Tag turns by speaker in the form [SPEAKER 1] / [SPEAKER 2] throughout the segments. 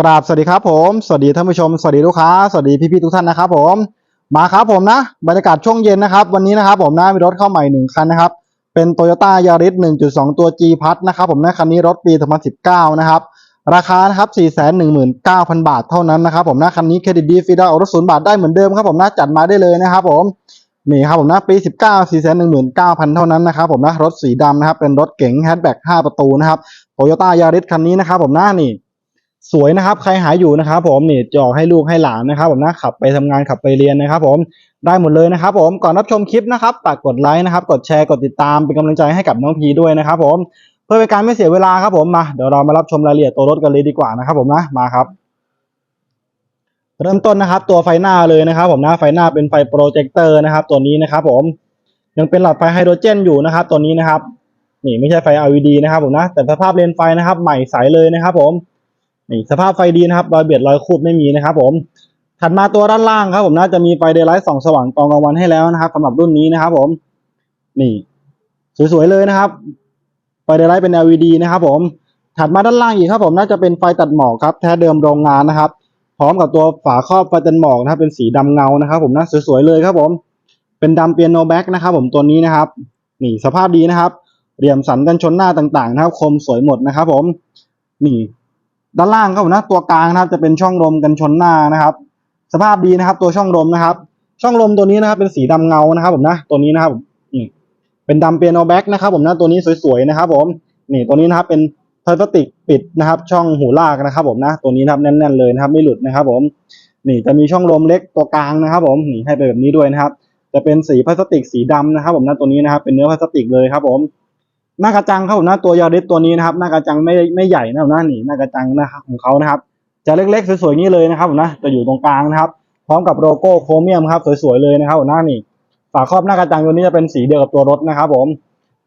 [SPEAKER 1] กราบสวัสดีครับผม สวัสดีท่านผู้ชม สวัสดีลูกค้า สวัสดีพี่ๆทุกท่านนะครับผม มาครับผมนะ บรรยากาศช่วงเย็นนะครับ วันนี้นะครับผมนะมีรถเข้าใหม่หนึ่งคันนะครับ เป็น Toyota Yaris 1.2 ตัว G Plus นะครับผมนะคันนี้รถปี 2019 นะครับ ราคานะครับ 419,000 บาทเท่านั้นนะครับผมนะคันนี้เครดิตดีฟรีดาวน์รถศูนย์บาทได้เหมือนเดิมครับผมนะจัดมาได้เลยนะครับผม นี่ครับผมนะปี 19 419,000 เท่านั้นนะครับผมนะรถสีดำนะครับเป็นรถเก๋งแฮชแบ็ก5ประตูนะครับ Toyota Yaris คันนี้นะครับผมนะนี่ สวยนะครับ ใครหาอยู่นะครับผมนี่จะออกให้ลูกให้หลานนะครับ ผมนะขับไปทำงานขับไปเรียนนะครับ ผมได้หมดเลยนะครับ ผมก่อนรับชมคลิปนะครับฝากกดไลค์นะครับ กดแชร์กดติดตามเป็นกำลังใจให้กับน้องพีด้วยนะครับ ผมเพื่อเป็นการไม่เสียเวลาครับผมมาเดี๋ยวเรามารับชมรายละเอียดตัวรถกันเลยดีกว่านะครับ ผมนะมาครับ เริ่มต้นนะครับ ตัวไฟหน้าเลยนะครับ ผมนะไฟหน้าเป็นไฟโปรเจคเตอร์นะครับ ตัวนี้นะครับ ผมยังเป็นหลอดไฟไฮโดรเจนอยู่นะครับ ตัวนี้นะครับ นี่ไม่ใช่ไฟ LED นะครับ ผมนะ แต่สภาพเลนไฟนะครับ ใหม่ใสเลยนะครับ ผม นี่สภาพไฟดีนะครับรอยเบียดรอยคูดไม่มีนะครับ ผม ถัดมาตัวด้านล่างครับ ผมน่าจะมีไฟเดย์ไลท์ส่องสว่างตอนกลางวันให้แล้วนะครับสำหรับรุ่นนี้นะครับ ผม นี่สวยๆเลยนะครับ ไฟเดย์ไลท์เป็น LED นะครับผมถัดมาด้านล่างอีกครับ ผมน่าจะเป็นไฟตัดหมอกครับแท้เดิมโรงงานนะครับ พร้อมกับตัวฝาครอบไฟตัดหมอกนะครับ เป็นสีดำเงานะครับ ผมนะสวยๆเลยครับ ผม เป็นดำเปียโนแบ็กนะครับ ผมตัวนี้นะครับ นี่สภาพดีนะครับเหลี่ยมสันกันชนหน้าต่างๆ นะครับ คมสวยหมดนะครับ ผม นี่ ด้านล่างครับผมนะตัวกลางนะครับจะเป็นช่องลมกันชนหน้านะครับ สภาพดีนะครับ ตัวช่องลมนะครับ ช่องลมตัวนี้นะครับ เป็นสีดำเงานะครับ ผมนะตัวนี้นะครับนี่เป็นดำเปียโนแบ็กนะครับ ผมนะตัวนี้สวยๆนะครับ ผมนี่ตัวนี้นะครับเป็นพลาสติกปิดนะครับ ช่องหูลากนะครับ ผมนะตัวนี้นะครับแน่นๆเลยนะครับ ไม่หลุดนะครับ ผมนี่จะมีช่องลมเล็กตัวกลางนะครับ ผมนี่ให้ไปแบบนี้ด้วยนะครับ จะเป็นสีพลาสติกสีดำนะครับ ผมนะตัวนี้นะครับ เป็นเนื้อพลาสติกเลยครับ ผม หน้ากระจังครับผมนะตัวยาริสตัวนี้นะครับหน้ากระจังไม่ไม่ใหญ่นะครับหน้าหนีหน้ากระจังนะครับของเขานะครับ จะเล็กๆสวยๆนี้เลยนะครับผมนะจะอยู่ตรงกลางนะครับ พร้อมกับโลโก้โครเมียมครับสวยๆเลยนะครับผมหน้านี่ฝาครอบหน้ากระจังตัวนี้จะเป็นสีเดียวกับตัวรถนะครับ ผม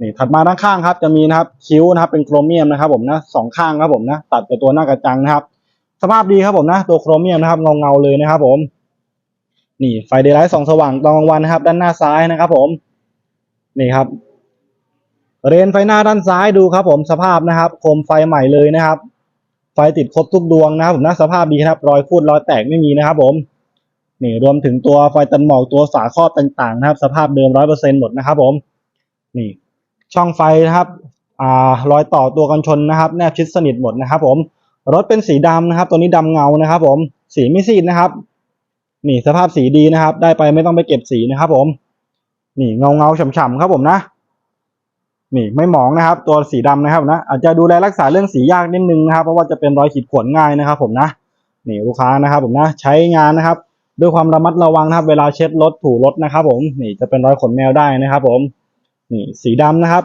[SPEAKER 1] นี่ถัดมาด้านข้างครับ จะมีนะครับคิ้วนะครับ เป็นโครเมียมนะครับ ผมนะสองข้างครับผมนะตัดกับตัวหน้ากระจังนะครับสภาพดีครับผมนะ ตัวโครเมียมนะครับเงาๆเลยนะครับ ผม นี่ไฟเดย์ไลท์ส่องสว่างตอนกลางวันนะครับ ด้านหน้าซ้ายนะครับ ผม นี่ครับ เรนไฟหน้าด้านซ้ายดูครับผมสภาพนะครับ โคมไฟใหม่เลยนะครับ ไฟติดครบทุกดวงนะครับผมนะสภาพดีครับ รอยคูดรอยแตกไม่มีนะครับผมนี่รวมถึงตัวไฟตันหมอกตัวฝาครอบต่างๆนะครับ สภาพเดิมร้อยเปอร์เซ็นหมดนะครับผมนี่ช่องไฟนะครับอ่ารอยต่อตัวกันชนนะครับ แนบชิดสนิทหมดนะครับ ผมรถเป็นสีดำนะครับ ตัวนี้ดำเงานะครับ ผมสีไม่ซีดนะครับ นี่สภาพสีดีนะครับ ได้ไปไม่ต้องไปเก็บสีนะครับ ผม นี่เงาเงาฉ่ำๆครับผมนะ นี่ไม่หมองนะครับ ตัวสีดำนะครับนะอาจจะดูแลรักษาเรื่องสียากนิดนึงนะครับ เพราะว่าจะเป็นรอยขีดข่วนง่ายนะครับ ผมนะนี่ลูกค้านะครับ ผมนะใช้งานนะครับ ด้วยความระมัดระวังนะครับ เวลาเช็ดรถถูรถนะครับ ผมนี่จะเป็นรอยขนแมวได้นะครับ ผมนี่สีดำนะครับ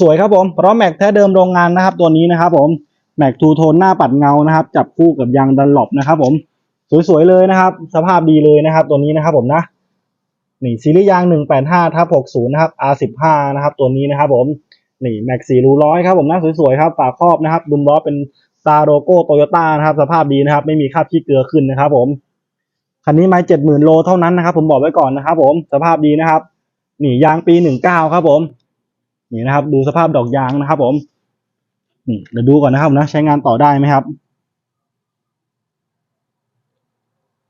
[SPEAKER 1] สวยๆครับผมล้อแม็กแท้เดิมโรงงานนะครับ ตัวนี้นะครับ ผมแม็กทูโทนหน้าปัดเงานะครับ จับคู่กับยางดันหลบนะครับ ผมสวยๆเลยนะครับ สภาพดีเลยนะครับ ตัวนี้นะครับ ผมนะ นี่ซีรีส์ยาง 185ทับ60 นะครับ R15 นะครับ ตัวนี้นะครับผม นี่แม็กซี่รูร้อยครับผมนะสวยๆครับฝาครอบนะครับ ดุมล้อเป็นตาโลโก้โตโยต้านะครับ สภาพดีนะครับ ไม่มีคราบขี้เกลือขึ้นนะครับผม คันนี้ไม่เจ็ดหมื่นโลเท่านั้นนะครับ ผมบอกไว้ก่อนนะครับ ผม สภาพดีนะครับ นี่ยางปี 19 ครับผม นี่นะครับ ดูสภาพดอกยางนะครับ ผม นี่เดี๋ยวดูก่อนนะครับนะ ใช้งานต่อได้ไหมครับ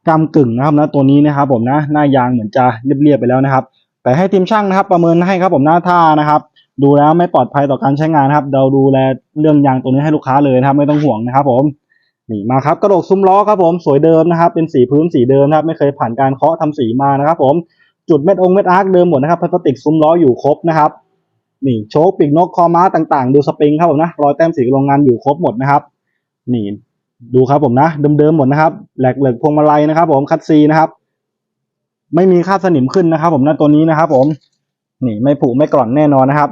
[SPEAKER 1] กำกึ่งนะครับนะตัวนี้นะครับผมนะหน้ายางเหมือนจะเรียบๆไปแล้วนะครับ แต่ให้ทีมช่างนะครับ ประเมินให้ครับผมหน้าท่านะครับ ดูแล้วไม่ปลอดภัยต่อการใช้งานนะครับ เราดูแลเรื่องยางตัวนี้ให้ลูกค้าเลยนะครับ ไม่ต้องห่วงนะครับ ผมนี่มาครับกระโหลกซุ้มล้อครับผมสวยเดิมนะครับ เป็นสีพื้นสีเดิมนะครับ ไม่เคยผ่านการเคาะทำสีมานะครับ ผมจุดเม็ดองเม็ดอาร์คเดิมหมดนะครับพลาสติกซุ้มล้ออยู่ครบนะครับนี่โชคปีกนกคอม้าต่างๆ ดูสปริงครับผมนะรอยแต้มสีโรงงานอยู่ครบหมดนะครับนี่ ดูครับผมนะเดิมๆหมดนะครับแหลกเหล็กพวงมาลัยนะครับ ผมคัดซีนะครับ ไม่มีคราสนิมขึ้นนะครับ ผมนะตัวนี้นะครับ ผมนี่ไม่ผุไม่กร่อนแน่นอนนะครับ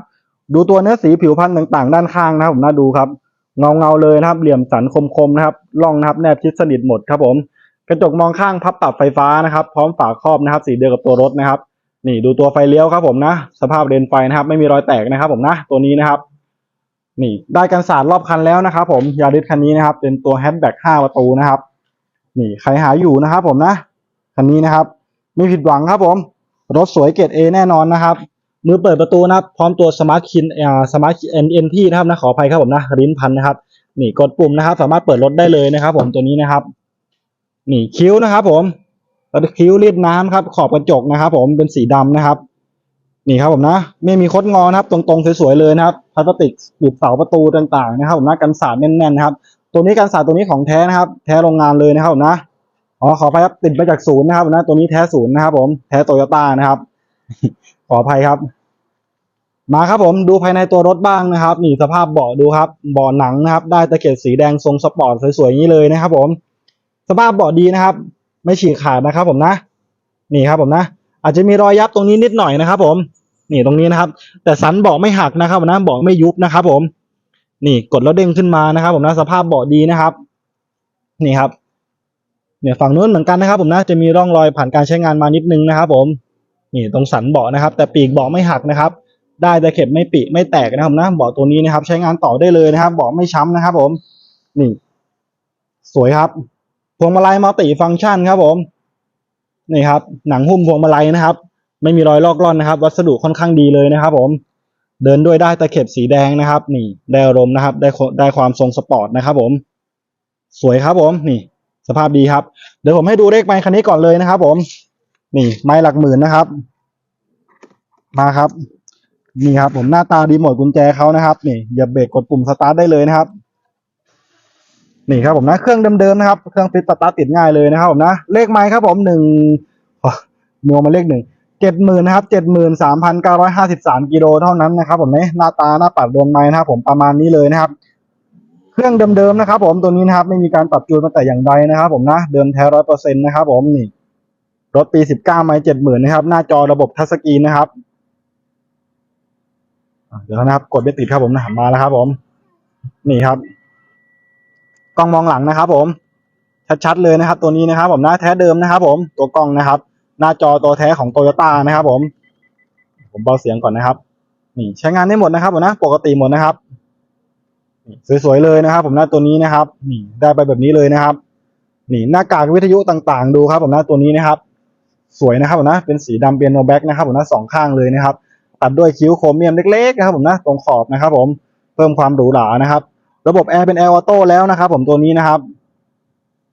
[SPEAKER 1] ดูตัวเนื้อสีผิวพันธ์ต่างๆ ด้านข้างนะครับ ผมนะดูครับ เงาเงาเลยนะครับ เหลี่ยมสันคมๆนะครับล่องนะครับ แนบชิดสนิทหมดครับ ผมกระจกมองข้างพับปรับไฟฟ้านะครับ พร้อมฝาครอบนะครับ สีเดียวกับตัวรถนะครับ นี่ดูตัวไฟเลี้ยวครับ ผมนะ สภาพเลนไฟนะครับ ไม่มีรอยแตกนะครับ ผมนะ ตัวนี้นะครับ นี่ได้กันสาดรอบคันแล้วนะครับผมยาริสคันนี้นะครับ เป็นตัวแฮชแบ็ก5ประตูนะครับ นี่ใครหาอยู่นะครับผมนะ คันนี้นะครับไม่ผิดหวังครับผม รถสวยเกรด A แน่นอนนะครับ มือเปิดประตูนะครับ พร้อมตัวสมาร์ทคินอ่าสมาร์ทเอ็นเอ็นที่นะครับนะขออภัยครับผมนะลิ้นพันนะครับ นี่กดปุ่มนะครับ สามารถเปิดรถได้เลยนะครับ ผมตัวนี้นะครับ นี่คิ้วนะครับ ผมคิ้วรีดน้ำครับ ขอบกระจกนะครับ ผมเป็นสีดำนะครับ นี่ครับผมนะไม่มีคดงอนะครับ ตรงๆสวยๆเลยนะครับพลาสติกปิดเสาประตูต่างๆนะครับผมนะกันสาดแน่นๆนะครับตัวนี้กันสาดตัวนี้ของแท้นะครับ แท้โรงงานเลยนะครับผมนะอ๋อขออภัยครับติดมาจากศูนย์นะครับนะตัวนี้แท้ศูนย์นะครับ ผมแท้โตโยต้านะครับ ขออภัยครับ มาครับผมดูภายในตัวรถบ้างนะครับนี่สภาพเบาะดูครับเบาะหนังนะครับ ได้ตะเข็บสีแดงทรงสปอร์ตสวยๆอย่างนี้เลยนะครับ ผม สภาพเบาะดีนะครับ ไม่ฉีกขาดนะครับ ผมนะ นี่ครับผมนะ อาจจะมีรอยยับตรงนี้นิดหน่อยนะครับ ผม นี่ตรงนี้นะครับ แต่สันเบาะไม่หักนะครับนะเบาะไม่ยุบนะครับ ผม นี่กดแล้วเด้งขึ้นมานะครับ ผมนะสภาพเบาะดีนะครับ นี่ครับ เนี่ยฝั่งนู้นเหมือนกันนะครับ ผมนะจะมีร่องรอยผ่านการใช้งานมานิดนึงนะครับ ผม นี่ตรงสันเบาะนะครับ แต่ปีกเบาะไม่หักนะครับ ได้แตะเข็บไม่ปีไม่แตกนะครับนะเบาะตัวนี้นะครับ ใช้งานต่อได้เลยนะครับเบาะไม่ช้ำนะครับ ผม นี่ สวยครับพวงมาลัยมัลติฟังก์ชันครับผม นี่ครับ หนังหุ้มพวงมาลัยนะครับ ไม่มีรอยลอกล่อนนะครับ วัสดุค่อนข้างดีเลยนะครับ ผม เดินด้วยได้ตะเข็บสีแดงนะครับ นี่ได้อารมณ์นะครับ ได้ได้ความทรงสปอร์ตนะครับ ผม สวยครับผมนี่ สภาพดีครับ เดี๋ยวผมให้ดูเลขไมค์คันนี้ก่อนเลยนะครับ ผม นี่ ไมค์หลักหมื่นนะครับ มาครับนี่ครับ ผมหน้าตาดีหมดกุญแจเขานะครับ นี่อย่าเบรกกดปุ่มสตาร์ทได้เลยนะครับ นี่ครับผมนะเครื่องเดิมๆนะครับเครื่องฟิตสตาร์ติดง่ายเลยนะครับผมนะเลขไมค์ครับผมหนึ่งมีออกมาเลขหนึ่งเจ็ดหมื่นนะครับเจ็ดหมื่นสามพันเก้าร้อยห้าสิบสามกิโลเท่านั้นนะครับผมเนี่ยหน้าตาหน้าปัดเดินไม้นะครับผมประมาณนี้เลยนะครับ เครื่องเดิมๆนะครับ ผมตัวนี้นะครับไม่มีการปรับจูนมาแต่อย่างใดนะครับ ผมนะเดิมแท้ร้อยเปอร์เซ็นต์นะครับ ผมนี่รถปีสิบเก้าไมล์เจ็ดหมื่นนะครับหน้าจอระบบทัชสกรีนนะครับเดี๋ยวนะครับ กดไม่ติดครับผมนะมาแล้วครับ ผม นี่ครับ กล้องมองหลังนะครับ ผม ชัดๆเลยนะครับ ตัวนี้นะครับ ผมหน้าแท้เดิมนะครับ ผมตัวกล้องนะครับ หน้าจอตัวแท้ของโตโยต้านะครับ ผม ผมเบาเสียงก่อนนะครับ นี่ใช้งานได้หมดนะครับผมนะปกติหมดนะครับสวยๆเลยนะครับ ผมหน้าตัวนี้นะครับ นี่ได้ไปแบบนี้เลยนะครับ นี่หน้ากากวิทยุต่างๆ ดูครับ ผมหน้าตัวนี้นะครับ สวยนะครับผมนะเป็นสีดำเปียโนแบ็กนะครับผมหนะสองข้างเลยนะครับ ตัดด้วยคิ้วโครเมียมเล็กๆนะครับ ผมนะตรงขอบนะครับ ผมเพิ่มความหรูหรานะครับ ระบบแอร์เป็นแอร์ออโต้แล้วนะครับ ผมตัวนี้นะครับ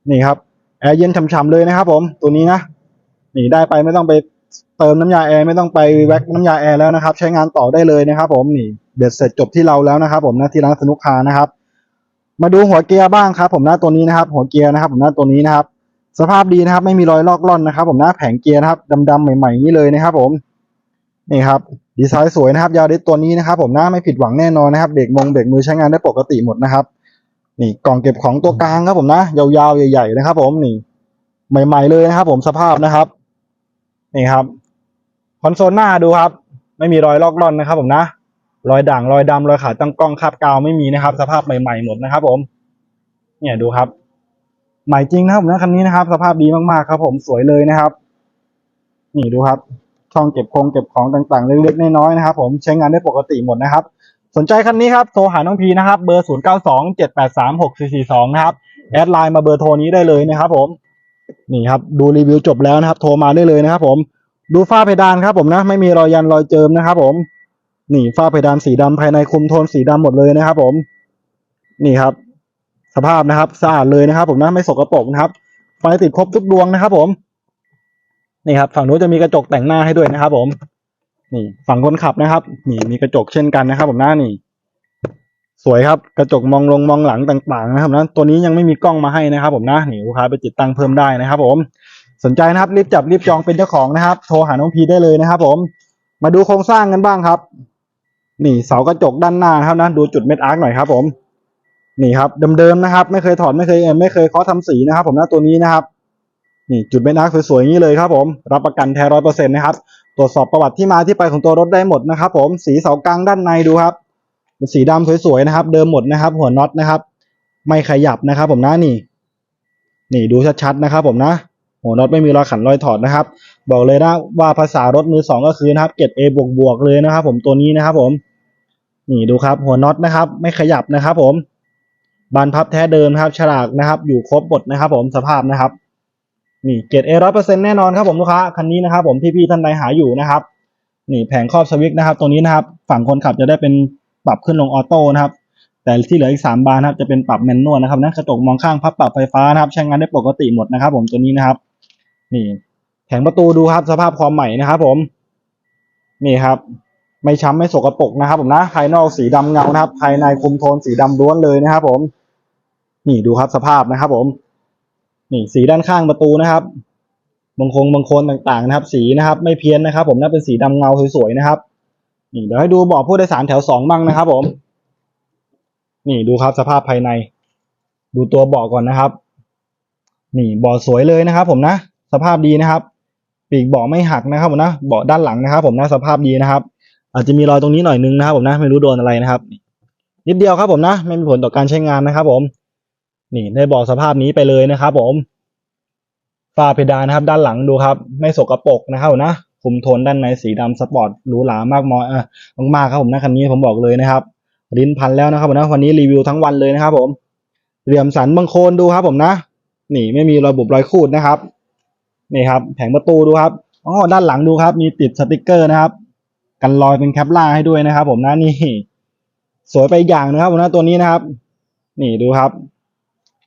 [SPEAKER 1] นี่ครับแอร์เย็นฉ่ำๆเลยนะครับ ผมตัวนี้นะนี่ได้ไปไม่ต้องไปเติมน้ำยาแอร์ไม่ต้องไปแว็กน้ำยาแอร์แล้วนะครับ ใช้งานต่อได้เลยนะครับ ผมนี่เบ็ดเสร็จจบที่เราแล้วนะครับ ผมนะที่ร้านสนุกคานะครับ มาดูหัวเกียร์บ้างครับ ผมหน้าตัวนี้นะครับ หัวเกียร์นะครับ ผมหน้าตัวนี้นะครับ สภาพดีนะครับ ไม่มีรอยลอกล่อนนะครับ ผมหน้าแผงเกียร์นะครับดำๆใหม่ๆนี่เลยนะครับ ผม นี่ครับดีไซน์สวยนะครับยาริสตัวนี้นะครับ ผมหน้าไม่ผิดหวังแน่นอนนะครับเบรกมงเบรกมือใช้งานได้ปกติหมดนะครับ นี่กล่องเก็บของตัวกลางครับผมนะยาวๆใหญ่ ๆ นะครับ ผมนี่ ใหม่ ๆ เลยนะครับ ผมสภาพนะครับ นี่ครับคอนโซลหน้าดูครับ ไม่มีรอยลอกล่อนนะครับ ผมนะรอยด่างรอยดำรอยขาดตั้งกล้องคาบกาวไม่มีนะครับ สภาพใหม่ๆหมดนะครับ ผม เนี่ยดูครับ ใหม่จริงนะครับผมนะคันนี้นะครับ สภาพดีมากๆครับ ผมสวยเลยนะครับ นี่ดูครับ ช่องเก็บคงเก็บของต่างๆ เล็กๆน้อยๆนะครับ ผมใช้งานได้ปกติหมดนะครับ สนใจคันนี้ครับโทรหาน้องพีนะครับ เบอร์ 0 9 2 7 8 3 6 4 4 2 นะครับ แอดไลน์มาเบอร์โทรนี้ได้เลยนะครับ ผมนี่ครับ ดูรีวิวจบแล้วนะครับ โทรมาได้เลยนะครับ ผมดูฝ้าเพดานครับ ผมนะไม่มีรอยยันรอยเจิมนะครับ ผมนี่ฝ้าเพดานสีดำภายในคุมโทนสีดำหมดเลยนะครับ ผม นี่ครับ สภาพนะครับสะอาดเลยนะครับ ผมนะไม่สกปรกนะครับไฟติดครบทุกดวงนะครับ ผม นี่ครับฝั่งนู้นจะมีกระจกแต่งหน้าให้ด้วยนะครับ ผม นี่ฝั่งคนขับนะครับ นี่มีกระจกเช่นกันนะครับ ผมหน้านี่ สวยครับกระจกมองลงมองหลังต่างๆ นะครับนะตัวนี้ยังไม่มีกล้องมาให้นะครับ ผมนะนี่ลูกค้าไปติดตั้งเพิ่มได้นะครับ ผม สนใจนะครับรีบจับรีบจองเป็นเจ้าของนะครับ โทรหาน้องพีได้เลยนะครับ ผม มาดูโครงสร้างกันบ้างครับ นี่เสากระจกด้านหน้านครับนะดูจุดเม็ดอาร์คหน่อยครับ ผม นี่ครับเดิมๆนะครับ ไม่เคยถอดไม่เคยเอไม่เคยเคาะทำสีนะครับ ผมนะตัวนี้นะครับ นี่จุดเม็ดอาร์คสวยๆอย่างนี้เลยครับผม รับประกันแท้ร้อยเปอร์เซ็นต์นะครับ ตรวจสอบประวัติที่มาที่ไปของตัวรถได้หมดนะครับ ผมสีเสากลางด้านในดูครับเป็นสีดำสวยๆนะครับ เดิมหมดนะครับ หัวน็อตนะครับ ไม่ขยับนะครับ ผมนะนี่ นี่ดูชัดๆนะครับ ผมนะหัวน็อตไม่มีรอยขันรอยถอดนะครับ บอกเลยนะว่าภาษารถมือสองก็คือนะครับเกรด A บวกบวกเลยนะครับ ผมตัวนี้นะครับ ผม นี่ดูครับ หัวน็อตนะครับ ไม่ขยับนะครับ ผมบานพับแท้เดิมครับ ฉลากนะครับ อยู่ครบหมดนะครับ ผมสภาพนะครับ นี่เกรด A ร้อยเปอร์เซ็นต์แน่นอนครับผมลูกค้าคันนี้นะครับผมพี่ๆท่านใดหาอยู่นะครับนี่แผงครอบสวิตนะครับตรงนี้นะครับ ฝั่งคนขับจะได้เป็นปรับขึ้นลงออโต้นะครับแต่ที่เหลืออีกสามบานนะครับจะเป็นปรับแมนนวลนะครับนะกระจกมองข้างพับปรับไฟฟ้านะครับ ใช้งานได้ปกติหมดนะครับ ผมตัวนี้นะครับ นี่แผงประตูดูครับสภาพความใหม่นะครับ ผม นี่ครับ ไม่ช้ำไม่สกปรกนะครับ ผมนะภายนอกสีดำเงานะครับ ภายในคุมโทนสีดำล้วนเลยนะครับ ผม นี่ดูครับสภาพนะครับ ผม นี่สีด้านข้างประตูนะครับบางคงบางโคนต่างๆนะครับ สีนะครับ ไม่เพี้ยนนะครับ ผมน่าเป็นสีดำเงาสวยๆนะครับ นี่เดี๋ยวให้ดูบาะผู้โดยสารแถวสองบ้างนะครับ ผม นี่ดูครับสภาพภายใน ดูตัวเบาะก่อนนะครับ นี่เบาะสวยเลยนะครับ ผมนะสภาพดีนะครับปีกเบาะไม่หักนะครับ ผมนะเบาะด้านหลังนะครับ ผมนะสภาพดีนะครับ อาจจะมีรอยตรงนี้หน่อยนึงนะครับ ผมนะไม่รู้โดนอะไรนะครับนิดเดียวครับผมนะ ไม่มีผลต่อการใช้งานนะครับ ผม นี่ได้บอกสภาพนี้ไปเลยนะครับผมฝ้าเพดานนะครับ ด้านหลังดูครับ ไม่สกรปรกนะครับผมนะคุมโทนด้านในสีดำสปอร์ตหรูหรามากมอยอะมากๆครับผมนะคันนี้ผมบอกเลยนะครับลิ้นพันแล้วนะครับผมนะวันนี้รีวิวทั้งวันเลยนะครับผมเหลี่ยมสันบางโคนดูครับผมนะ นี่ไม่มีรอยบุบรอยคูดนะครับนี่ครับแผงประตูดูครับอ๋อด้านหลังดูครับ มีติดสติกเกอร์นะครับ กันรอยเป็นแคปล่าให้ด้วยนะครับ ผมนะนี่ สวยไปอย่างนะครับผมนะตัวนี้นะครับ นี่ดูครับ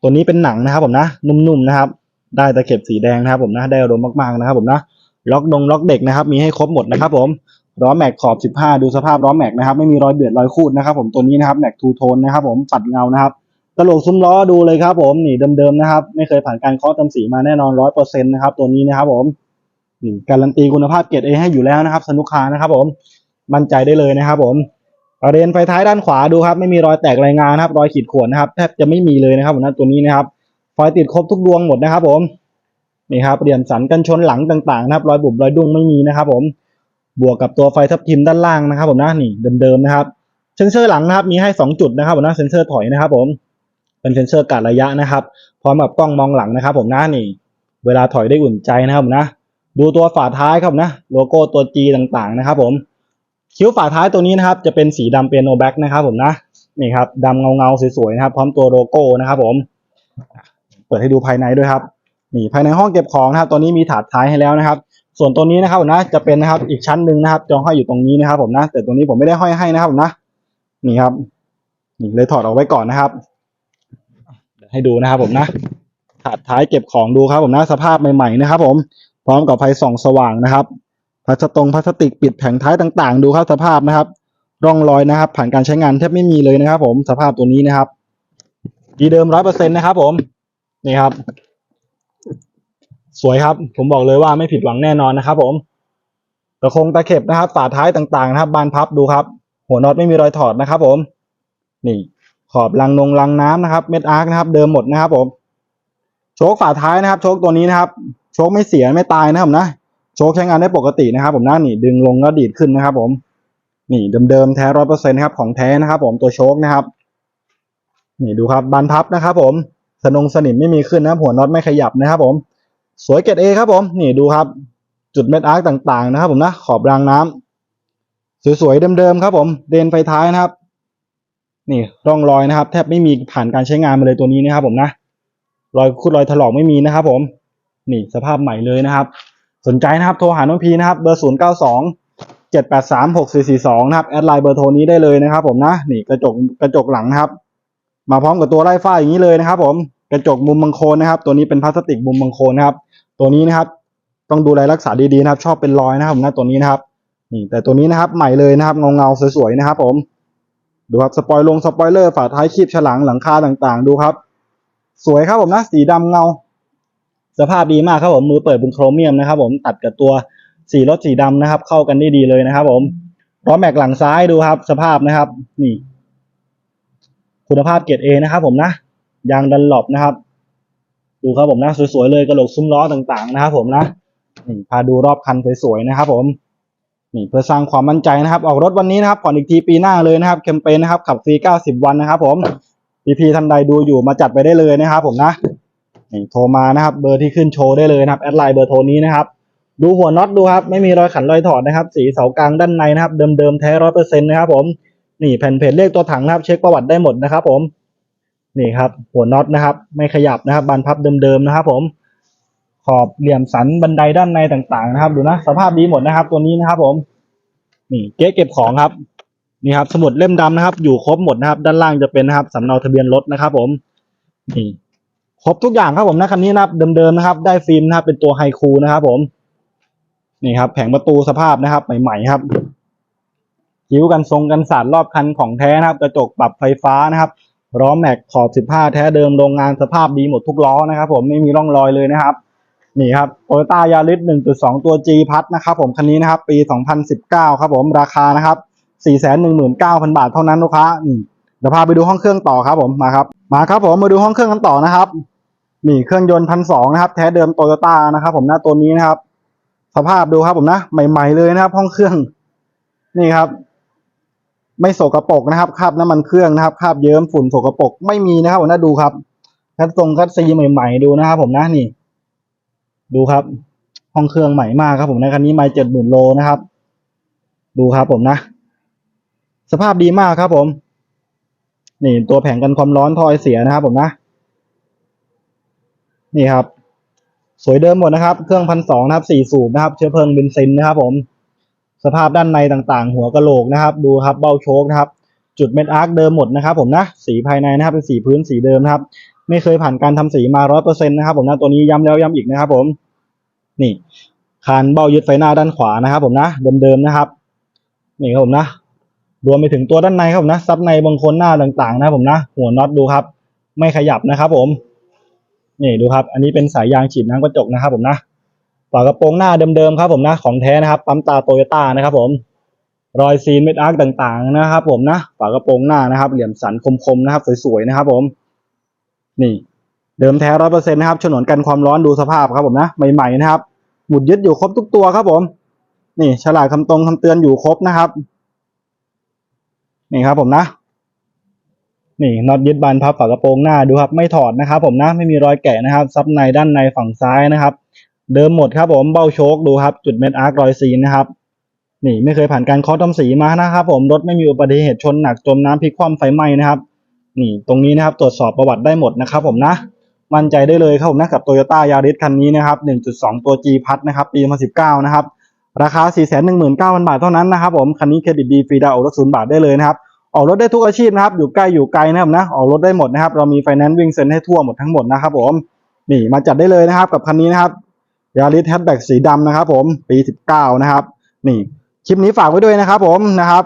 [SPEAKER 1] ตัวนี้เป็นหนังนะครับผมนะ นุ่มๆนะครับ ได้ตะเข็บสีแดงนะครับผมนะ ได้อารมณ์มากๆนะครับผมนะ ล็อกดงล็อกเด็กนะครับ มีให้ครบหมดนะครับผมล้อแม็กขอบ 15 ดูสภาพล้อแม็กนะครับ ไม่มีรอยเบียดรอยคูดนะครับ ผมตัวนี้นะครับแม็กทูโทนนะครับ ผมปัดเงานะครับกระโหลกซุ้มล้อดูเลยครับ ผมนี่เดิมๆนะครับ ไม่เคยผ่านการเคาะทำสีมาแน่นอนร้อยเปอร์เซ็นต์นะครับ ตัวนี้นะครับ ผมนี่การันตีคุณภาพเกรดเอให้อยู่แล้วนะครับสนุกคานะครับ ผมมั่นใจได้เลยนะครับ ผม ประเด็นไฟท้ายด้านขวาดูครับไม่มีรอยแตกรายงานนะครับ รอยขีดข่วนนะครับแทบจะไม่มีเลยนะครับผมนะตัวนี้นะครับไฟติดครบทุกดวงหมดนะครับ ผมนี่ครับเหลี่ยมสันกันชนหลังต่างๆนะครับรอยบุบรอยดุ้งไม่มีนะครับ ผมบวกกับตัวไฟทับทิมด้านล่างนะครับ ผมนะนี่เดิมๆนะครับเซนเซอร์หลังนะครับมีให้สองจุดนะครับผมนะเซนเซอร์ถอยนะครับ ผมเป็นเซนเซอร์การระยะนะครับพร้อมกับกล้องมองหลังนะครับ ผมนะนี่ เวลาถอยได้อุ่นใจนะครับผมนะ ดูตัวฝาท้ายครับนะ โลโก้ตัว G ต่างๆนะครับ ผม คิ้วฝาท้ายตัวนี้นะครับจะเป็นสีดำเปียโนแบ็กนะครับผมนะนี่ครับดำเงาเงาๆสวยๆนะครับ พร้อมตัวโลโก้นะครับผม เปิดให้ดูภายในด้วยครับนี่ภายในห้องเก็บของนะครับตัวนี้มีถาดท้ายให้แล้วนะครับ ส่วนตัวนี้นะครับผมนะจะเป็นนะครับอีกชั้นหนึ่งนะครับจองห้อยอยู่ตรงนี้นะครับผมนะ แต่ตัวนี้ผมไม่ได้ห้อยให้นะครับผมนะนี่ครับนี่เลยถอดออกไว้ก่อนนะครับให้ดูนะครับผมนะถาดท้ายเก็บของดูครับผมนะสภาพใหม่ๆนะครับ ผมพร้อมกับไฟส่องสว่างนะครับ พลาสตรงพลาสติกปิดแผงท้ายต่างๆ ดูครับสภาพนะครับ ร่องรอยนะครับ ผ่านการใช้งานแทบไม่มีเลยนะครับ ผมสภาพตัวนี้นะครับ ดีเดิมร้อยเปอร์เซ็นต์นะครับผมนี่ครับ สวยครับ ผมบอกเลยว่าไม่ผิดหวังแน่นอนนะครับ ผมตะคงตะเข็บนะครับฝาท้ายต่างๆ นะครับ บานพับดูครับ หัวน็อตไม่มีรอยถอดนะครับ ผม นี่ ขอบรังนงรังน้ำนะครับ เม็ดอาร์คนะครับ เดิมหมดนะครับ ผม โชคฝาท้ายนะครับ โชคตัวนี้นะครับ โชคไม่เสียไม่ตายนะครับนะ โชคใช้งานได้ปกตินะครับ ผมนะนี่ดึงลงแล้วดีดขึ้นนะครับ ผมนี่เดิมๆแท้ร้อยเปอร์เซ็นต์ครับของแท้นะครับ ผมตัวโชคนะครับ นี่ดูครับบานพับนะครับ ผมสนงสนิมไม่มีขึ้นนะหัวน็อตไม่ขยับนะครับ ผม สวยเกรดเอครับ ผม นี่ดูครับ จุดเม็ดอาร์คต่างๆ นะครับ ผมนะขอบรางน้ำสวยๆเดิมๆครับ ผมเดนไฟท้ายนะครับ นี่ร่องรอยนะครับ แทบไม่มีผ่านการใช้งานมาเลยตัวนี้นะครับ ผมนะรอยคุดรอยถลอกไม่มีนะครับ ผม นี่สภาพใหม่เลยนะครับ สนใจนะครับโทรหาน้องพีนะครับเบอร์ศูนย์เก้าสองเจ็ดแปดสามหกสี่สี่สองนะครับแอดไลน์เบอร์โทรนี้ได้เลยนะครับ ผมนะนี่กระจกกระจกหลังนะครับ มาพร้อมกับตัวไล่ฝ้าอย่างนี้เลยนะครับ ผมกระจกมุมบังโคนนะครับ ตัวนี้เป็นพลาสติกมุมบังโคนนะครับ ตัวนี้นะครับ ต้องดูแลรักษาดีๆนะครับ ชอบเป็นรอยนะครับผมนะตัวนี้นะครับนี่แต่ตัวนี้นะครับใหม่เลยนะครับเงาๆสวยๆนะครับ ผม ดูครับสปอยลงสปอยเลอร์ฝาท้ายคีบฉลังหลังคาต่างๆ ดูครับ สวยครับผมนะสีดำเงา สภาพดีมากครับผมมือเปิดเป็นโครเมียมนะครับผมตัดกับตัวสีรถสีดำนะครับ เข้ากันได้ดีเลยนะครับผมล้อแม็กหลังซ้ายดูครับ สภาพนะครับ นี่ คุณภาพเกรดเอนะครับ ผมนะยางดันหลบนะครับ ดูครับผมนะสวยๆเลยกระโหลกซุ้มล้อต่างๆ นะครับ ผมนะนี่พาดูรอบคันสวยๆนะครับ ผมนี่เพื่อสร้างความมั่นใจนะครับ ออกรถวันนี้นะครับผ่อนอีกทีปีหน้าเลยนะครับแคมเปญนะครับขับฟรี90 วันนะครับ ผมพีพีท่านใดดูอยู่มาจัดไปได้เลยนะครับ ผมนะ โทรมานะครับเบอร์ที่ขึ้นโชว์ได้เลยนะครับแอดไลน์เบอร์โทรนี้นะครับดูหัวน็อตดูครับไม่มีรอยขันรอยถอดนะครับ สีเสากลางด้านในนะครับ เดิมๆแท้ร้อยเปอร์เซ็นต์นะครับผมนี่แผ่นเพจเลขตัวถังนะครับ เช็คประวัติได้หมดนะครับ ผมนี่ครับ หัวน็อตนะครับ ไม่ขยับนะครับบานพับเดิมๆนะครับ ผมขอบเหลี่ยมสันบันไดด้านในต่างๆ นะครับ ดูนะสภาพดีหมดนะครับ ตัวนี้นะครับ ผม นี่เก๊เก็บของครับนี่ครับ สมุดเล่มดำนะครับ อยู่ครบหมดนะครับ ด้านล่างจะเป็นนะครับสำเนาทะเบียนรถนะครับ ผมนี่ ครบทุกอย่างครับผมนะคันนี้นะครับเดิมๆนะครับ ได้ฟิล์มนะครับเป็นตัวไฮคูนะครับผมนี่ครับ แผงประตูสภาพนะครับ ใหม่ๆครับคิ้วกันทรงกันสาดรอบคันของแท้นะครับ กระจกปรับไฟฟ้านะครับล้อแม็กขอบ 15 แท้เดิมโรงงานสภาพดีหมดทุกล้อนะครับ ผมไม่มีร่องรอยเลยนะครับนี่ครับโตโยต้ายาริส1.2 ตัว G พัทนะครับผมคันนี้นะครับ ปี 2019 ครับผมราคานะครับ 419,000 บาทเท่านั้นลูกค้านี่เดี๋ยวพาไปดูห้องเครื่องต่อครับผมมาครับ มาครับผมมาดูห้องเครื่องกันต่อนะครับ นี่เครื่องยนต์พันสองนะครับ แท้เดิมโตโยต้านะครับ ผมหน้าตัวนี้นะครับ สภาพดูครับผมนะ ใหม่ ๆ เลยนะครับ ห้องเครื่อง นี่ครับ ไม่โสกรปรกนะครับคราบน้ำมันเครื่องนะครับคราบเยิ้มฝุ่นโสกรปรกไม่มีนะครับผมนะดูครับคัดทรงคัดซีใหม่ ๆ ดูนะครับ ผมนะนี่ ดูครับ ห้องเครื่องใหม่มากครับผมนะคันนี้ไม่เจ็ดหมื่นโลนะครับ ดูครับผมนะ สภาพดีมากครับผม นี่ตัวแผงกันความร้อนทอยเสียนะครับผมนะ นี่ครับ สวยเดิมหมดนะครับ เครื่องพันสองนะครับสี่สูบนะครับ เชื้อเพลิงเบนซินนะครับ ผม สภาพด้านในต่างๆ หัวกะโหลกนะครับ ดูครับเบ้าโชคนะครับ จุดเม็ดอาร์คเดิมหมดนะครับผมนะสีภายในนะครับเป็นสีพื้นสีเดิมนะครับ ไม่เคยผ่านการทำสีมาร้อยเปอร์เซ็นต์นะครับผมนะตัวนี้ย้ำแล้วย้ำอีกนะครับ ผม นี่คานเบ้ายึดไฟหน้าด้านขวานะครับ ผมนะเดิมๆนะครับ นี่ครับผมนะรวมไปถึงตัวด้านในครับผมนะซับในบางคนหน้าต่างๆ นะครับผมนะ หัวน็อตดูครับ ไม่ขยับนะครับผม นี่ดูครับ อันนี้เป็นสายยางฉีดน้ำกระจกนะครับผมนะฝากระโปรงหน้าเดิมๆครับผมนะของแท้นะครับปั๊มตาโตโยต้านะครับผมรอยซีนเม็ดอาร์คต่างๆนะครับผมนะฝากระโปรงหน้านะครับ เหลี่ยมสันคมๆนะครับ สวยๆนะครับผม นี่เดิมแท้ร้อยเปอร์เซ็นต์นะครับฉนวนกันความร้อนดูสภาพครับผมนะใหม่ๆนะครับหมุดยึดอยู่ครบทุกตัวครับผม นี่ฉลากคำตรงคำเตือนอยู่ครบนะครับ นี่ครับผมนะ นี่น็อตยึดบานพับฝากระโปรงหน้าดูครับไม่ถอดนะครับ ผมนะไม่มีรอยแกะนะครับซับในด้านในฝั่งซ้ายนะครับ เดิมหมดครับผมเบ้าโชคดูครับ จุดเม็ดอาร์ครอยซีนะครับนี่ไม่เคยผ่านการเคาะทำสีมานะครับผมรถไม่มีอุบัติเหตุชนหนักจมน้ำพลิกคว่ำไฟไหม้นะครับ นี่ตรงนี้นะครับตรวจสอบประวัติได้หมดนะครับ ผมนะ มั่นใจได้เลยครับผมนะกับโตโยต้ายาริสคันนี้นะครับ 1.2 ตัว G พัทนะครับปี 2019 นะครับราคา 419,000 บาทเท่านั้นนะครับผมคันนี้เครดิตดีฟรีดาวน์รถศูนย์บาทได้เลยนะครับ ออกรถได้ทุกอาชีพนะครับ อยู่ใกล้อยู่ไกลนะครับนะ ออกรถได้หมดนะครับ เรามีไฟแนนซ์วิ่งเซ็นให้ทั่วหมดทั้งหมดนะครับผม นี่มาจัดได้เลยนะครับ กับคันนี้นะครับยาริสแฮชแบ็กสีดำนะครับ ผมปี 19 นะครับ นี่คลิปนี้ฝากไว้ด้วยนะครับ ผมนะครับ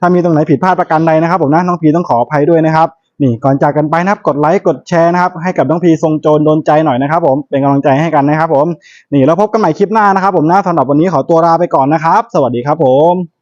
[SPEAKER 1] ถ้ามีตรงไหนผิดพลาดประการใดนะครับ ผมนะน้องพีต้องขออภัยด้วยนะครับนี่ก่อนจากกันไปนะครับกดไลค์กดแชร์นะครับ ให้กับน้องพีทรงโจรโดนใจหน่อยนะครับ ผมเป็นกำลังใจให้กันนะครับ ผมนี่แล้วพบกันใหม่คลิปหน้านะครับ ผมนะสำหรับวันนี้ขอตัวลาไปก่อนนะครับ สวัสดีครับผม